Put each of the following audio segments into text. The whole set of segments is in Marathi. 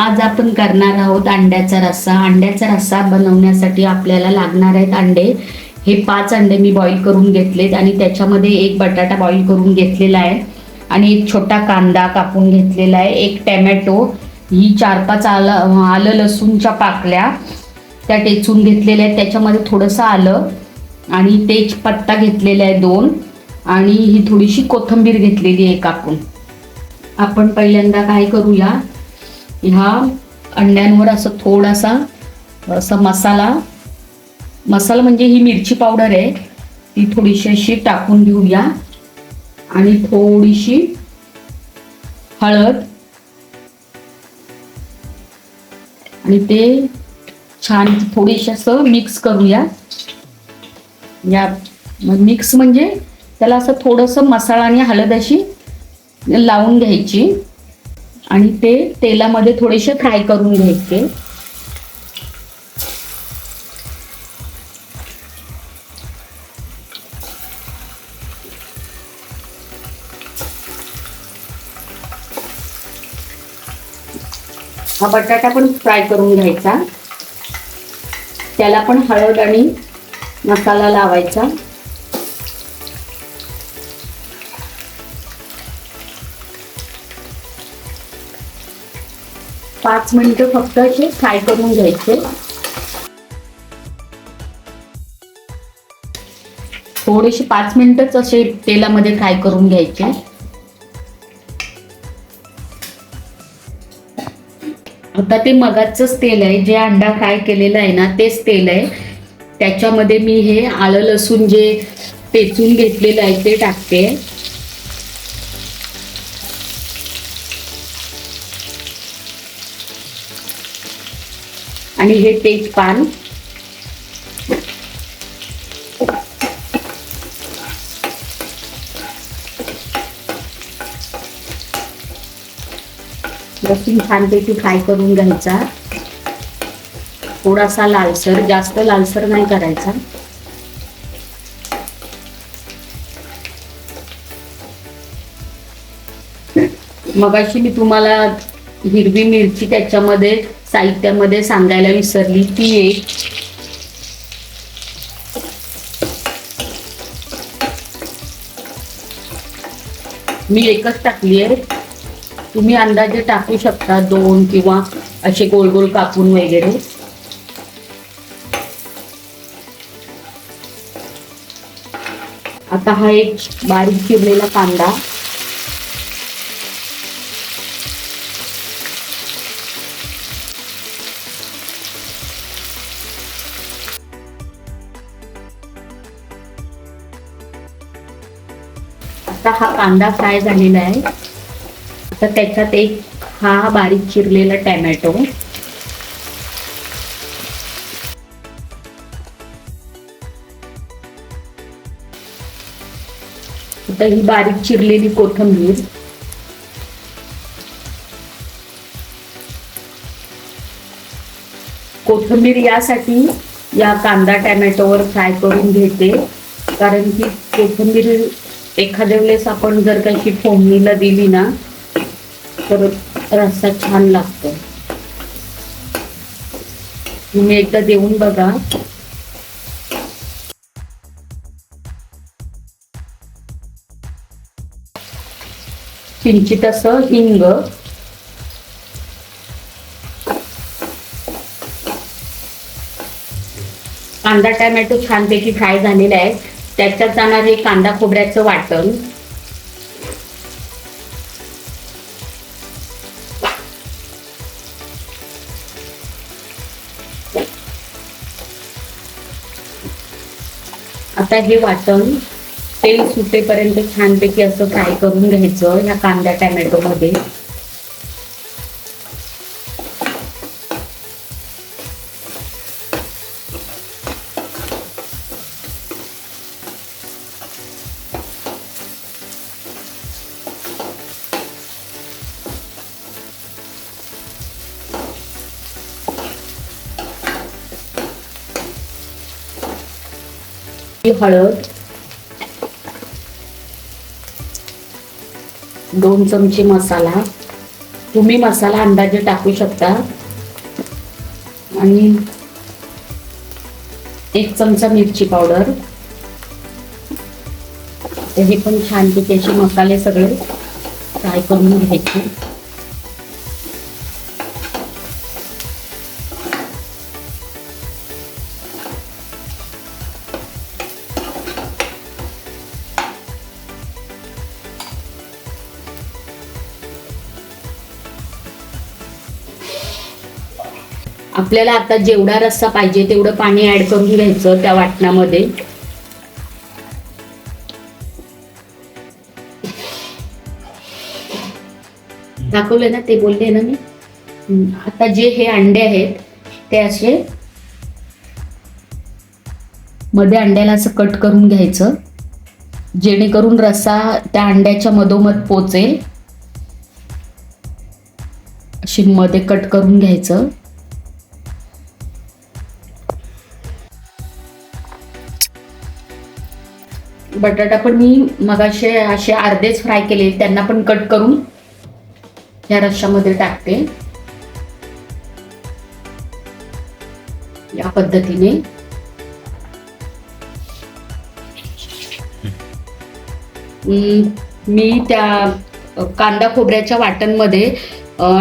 आज आपण करणार आहोत अंड्याचा रस्सा. अंड्याचा रस्सा बनवण्यासाठी आपल्याला लागणार आहेत अंडे. हे पाच अंडे मी बॉईल करून घेतलेत आणि त्याच्यामध्ये एक बटाटा बॉईल करून घेतलेला आहे. आणि एक छोटा कांदा कापून घेतलेला आहे. एक टॅमॅटो ही चार पाच आलं आलं लसूणच्या पाकल्या त्या टेचून घेतलेल्या आहेत. त्याच्यामध्ये थोडंसं आलं आणि तेजपत्ता घेतलेला आहे दोन. आणि ही थोडीशी कोथिंबीर घेतलेली आहे कापून आपण पहिल्यांदा काय करूया? ह्या अंड्यांवर असं थोडासा असा मसाला. मसाला म्हणजे ही मिरची पावडर आहे. ती थोडीशी अशी टाकून घेऊया. आणि थोडीशी हळद. आणि ते छान थोडीशी असं मिक्स करूया. या मिक्स म्हणजे त्याला असं थोडंसं मसाला आणि हळद अशी लावून घ्यायची. आणि ते तेलामध्ये थोडेसे फ्राय करून घ्यायचे. हा बटाटा पण फ्राय करून घ्यायचा. त्याला पण हळद आणि मसाला लावायचा. पाच मिनिटं फक्त असे फ्राय करून घ्यायचे. थोडेसे पाच मिनिटच असे तेलामध्ये फ्राय करून घ्यायचे. आता ते मगाचंच तेल आहे जे अंडा फ्राय केलेलं आहे ना तेच तेल आहे. त्याच्यामध्ये मी हे आलं लसूण जे पेचून घेतलेलं आहे ते टाकते. आणि हे तेजपान लसूण छानपैकी फ्राय करून घ्यायचा. थोडासा लालसर जास्त लालसर नाही करायचा. मगाशी मी तुम्हाला हिरवी मिरची त्याच्यामध्ये साहित्यामध्ये सांगायला विसरली. ती एक. मी एकच टाकली आहे. तुम्ही अंदाजे टाकू शकता दोन किंवा असे गोल गोल कापून वगैरे. आता हा एक बारीक चिरलेला कांदा. आता हा कांदा फ्राय झालेला आहे. आता त्याच्यात एक हा बारीक चिरलेला टॅमॅटो. आता ही बारीक चिरलेली कोथिंबीर. कोथिंबीर यासाठी या कांदा टॅमॅटोवर फ्राय करून घेते. कारण की कोथिंबीर एखाद्या वेळेस आपण जर काही फोडणीला दिली ना तर रस्सा छान लागतो. तुम्ही एकदा देऊन बघा. किंचित असं हिंग. कांदा टॅमॅटो छानपैकी फ्राय झालेला आहे त्याच्यात जाणार हे कांदा खोबऱ्याचं वाटण. आता हे वाटण तेल सुटेपर्यंत छानपैकी असं फ्राय करून घ्यायचं ह्या कांदा टॅमॅटो हळद दोन चमचे मसाला. तुम्ही मसाला अंदाजे टाकू शकता. आणि एक चमचा मिरची पावडर. हे पण छानपैकी असे मसाले सगळे फ्राय करून घ्यायचे. आपल्याला आता जेवढा रस्सा पाहिजे तेवढं पाणी ऍड करून घ्यायचं त्या वाटणामध्ये. दाखवले ना ते बोलले ना मी. आता जे हे अंडे आहेत ते असे मध्ये अंड्याला असं कट करून घ्यायचं. जेणेकरून रस्सा त्या अंड्याच्या मधोमध पोचेल. अशी मध्ये कट करून घ्यायचं. बटाटा पण मी मगाशी असे अर्धेच फ्राय केले त्यांना पण कट करून या रश्श्यामध्ये टाकते. या पद्धतीने. मी त्या कांदा खोबऱ्याच्या वाटणमध्ये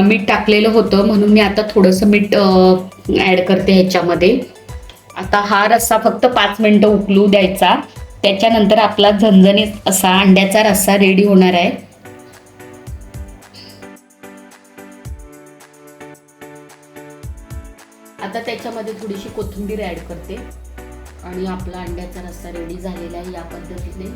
मीठ टाकलेलं होतं म्हणून मी आता थोडंसं मीठ ॲड करते ह्याच्यामध्ये. आता हा रस्सा फक्त पाच मिनिटं उकलू द्यायचा. त्याच्यानंतर आपला झणझणीत असा अंड्याचा रस्सा रेडी होणार आहे. आता त्याच्यामध्ये थोडीशी कोथिंबीर ॲड करते. आणि आपला अंड्याचा रस्सा रेडी झालेला आहे या पद्धतीने.